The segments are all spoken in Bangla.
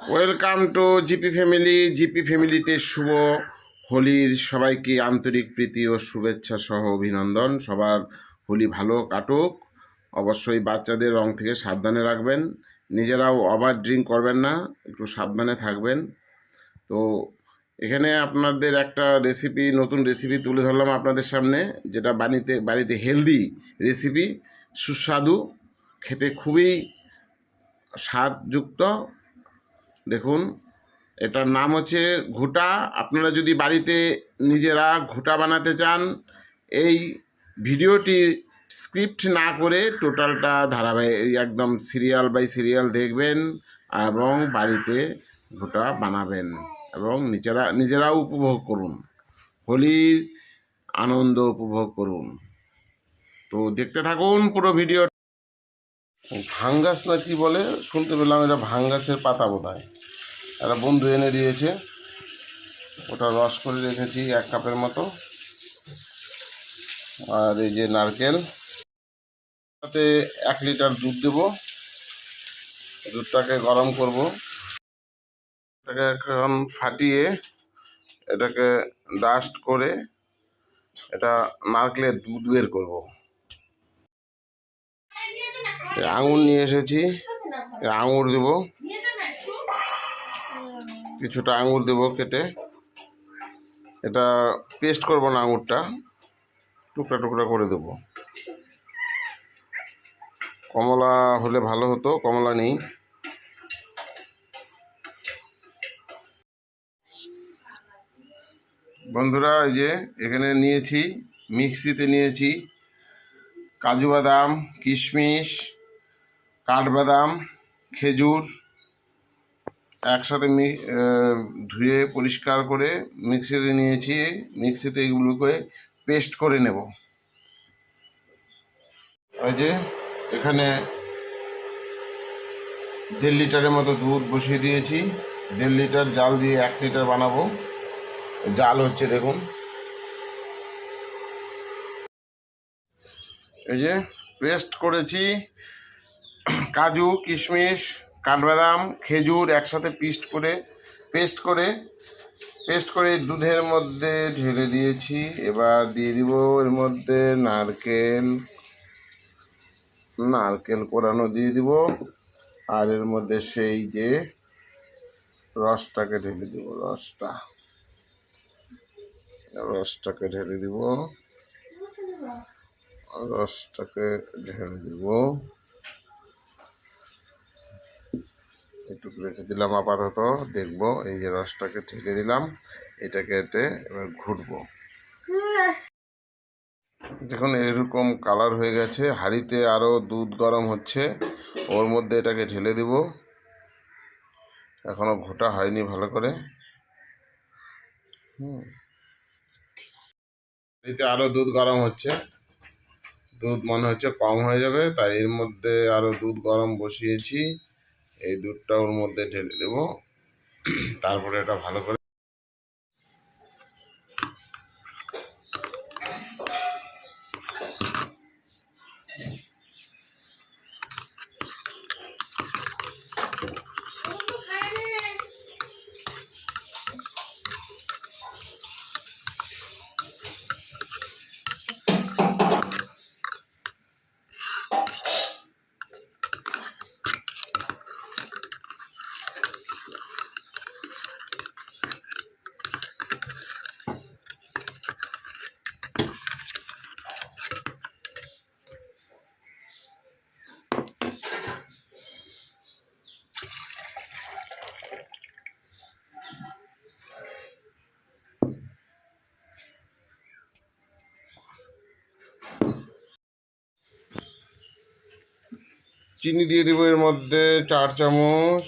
Welcome to GP family GP ফ্যামিলিতে শুভ হোলির সবাইকে আন্তরিক প্রীতি ও শুভেচ্ছা সহ অভিনন্দন। সবার হোলি ভালো কাটুক। অবশ্যই বাচ্চাদের রং থেকে সাবধানে রাখবেন। নিজেরাও ওভার ড্রিঙ্ক করবেন না, একটু সাবধানে থাকবেন। তো এখানে আপনাদের একটা রেসিপি নতুন রেসিপি তুলে ধরলাম আপনাদের সামনে, যেটা বাড়িতে বাড়িতে হেলদি রেসিপি সুস্বাদু, খেতে খুবই স্বাদযুক্ত। দেখুন, এটার নাম হচ্ছে ঘুটা। আপনারা যদি বাড়িতে নিজেরা ঘুটা বানাতে চান, এই ভিডিওটি স্ক্রিপ্ট না করে টোটালটা ধারাবাহিক একদম সিরিয়াল বাই সিরিয়াল দেখবেন এবং বাড়িতে ঘুটা বানাবেন এবং নিজেরা, নিজেরাও উপভোগ করুন। হোলির আনন্দ উপভোগ করুন। তো দেখতে থাকুন পুরো ভিডিও ভাঙ্গাস না কি বলে? শুনতে পেলাম এটা ভাঙ্গাসের পাতা বোধ হয় একটা বন্ধু এনে দিয়েছে। ওটা রস করে রেখেছি এক কাপের মতো। আর এই যে নারকেল, তাতে এক লিটার দুধ দেব। দুধটাকে গরম করব। এটাকে এখন ফাটিয়ে এটাকে ডাস্ট করে এটা নারকেলের দুধ বের করব। আঙুর নিয়ে এসেছি। আঙুর দেবো। কিছুটা আঙুর দেবো কেটে। এটা পেস্ট করব না আঙুরটা, টুকরা টুকরা করে দেব। কমলা হলে ভালো হতো, কমলা নেই। বন্ধুরা, এই যে এখানে নিয়েছি, মিক্সিতে নিয়েছি কাজু বাদাম, কিশমিশ, কাঠবাদাম, খেজুর। একসাথে ধুয়ে পরিষ্কার করে মিক্সিতে নিয়েছি। মিক্সিতে এগুলোকে পেস্ট করে নেব। ওই যে এখানে দেড় লিটারের মতো দুধ বসিয়ে দিয়েছি। দেড় লিটার জাল দিয়ে এক লিটার বানাবো। জাল হচ্ছে দেখুন। এই যে পেস্ট করেছি। কাজু, কিশমিশ কাঠবাদাম, খেজুর একসাথে পিস্ট করে, পেস্ট করে পেস্ট করে দুধের মধ্যে ঢেলে দিয়েছি। এবার দিয়ে দিব এর মধ্যে নারকেল নারকেল কোরানো দিয়ে দিব। আর এর মধ্যে সেই যে রসটাকে ঢেলে দিব, রসটা। রসটাকে ঢেলে দিব। রসটাকে ঢেলে দিব। রেখে দিলাম আপাতত। দেখব, এই যে রসটাকে ঠেকে দিলাম এটাকে এতে এবার ঘুরবো। দেখুন, এরকম কালার হয়ে গেছে। হাঁড়িতে আরও দুধ গরম হচ্ছে, ওর মধ্যে এটাকে ঢেলে দিব। এখনও ঘোটা হয়নি ভালো করে। হুম। হাঁড়িতে আরও দুধ গরম হচ্ছে। দুধ মনে হচ্ছে কম হয়ে যাবে, তাই এর মধ্যে আরও দুধ গরম বসিয়েছি। এই দুধটা ওর মধ্যে ঢেলে দেবো। তারপরে এটা ভালো করে চিনি দিয়ে দিব এর মধ্যে চার চামচ।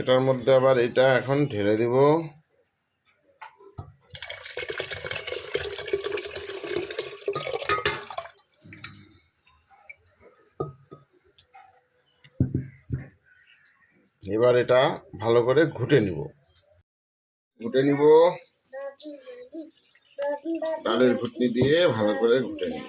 এটার মধ্যে আবার এটা এখন ঢেলে দিব। এবার এটা ভালো করে ঘুটে নিব। ঘুটে নিব। ডালের ঘুটনি দিয়ে ভালো করে ঘুটে নিব।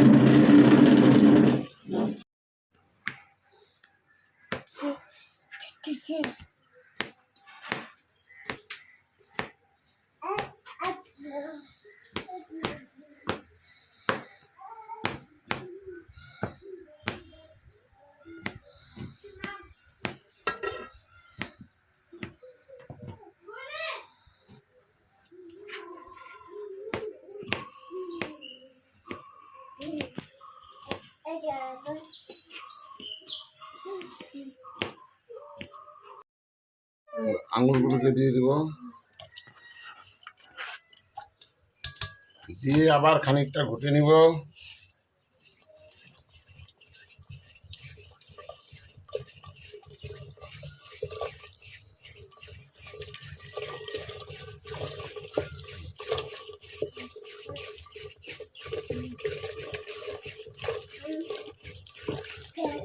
আঙুরগুলোকে দিয়ে দিব। দিয়ে আবার খানিকটা ঘুটে নিব।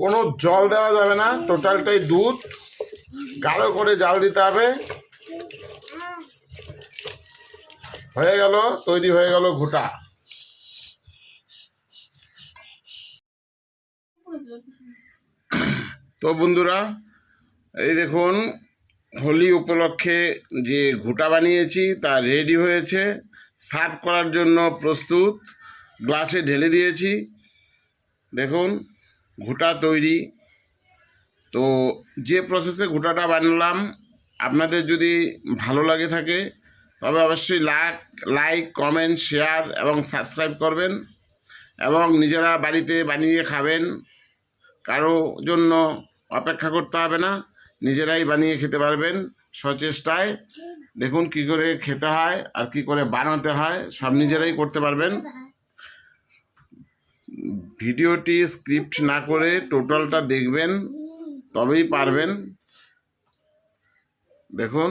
কোনো জল দেওয়া যাবে না, টোটালটাই দুধ। গাঢ় করে জাল দিতে হবে। হয়ে গেল, তৈরি হয়ে গেল ঘুটা। তো বন্ধুরা, এই দেখুন, হোলি উপলক্ষে যে ঘুটা বানিয়েছি, তা রেডি হয়েছে। সার্ভ করার জন্য প্রস্তুত। গ্লাসে ঢেলে দিয়েছি। দেখুন, ঘুটা তৈরি তো যে প্রসেসে গোটাটা বানালাম, আপনাদের যদি ভালো লাগে থাকে, তবে অবশ্যই লাইক লাইক কমেন্ট শেয়ার এবং সাবস্ক্রাইব করবেন এবং নিজেরা বাড়িতে বানিয়ে খাবেন। কারও জন্য অপেক্ষা করতে হবে না, নিজেরাই বানিয়ে খেতে পারবেন সচেষ্টায়। দেখুন কি করে খেতে হয় আর কি করে বানাতে হয়, সব নিজেরাই করতে পারবেন। ভিডিওটি স্ক্রিপ্ট না করে টোটালটা দেখবেন। তবেই পারবেন। দেখুন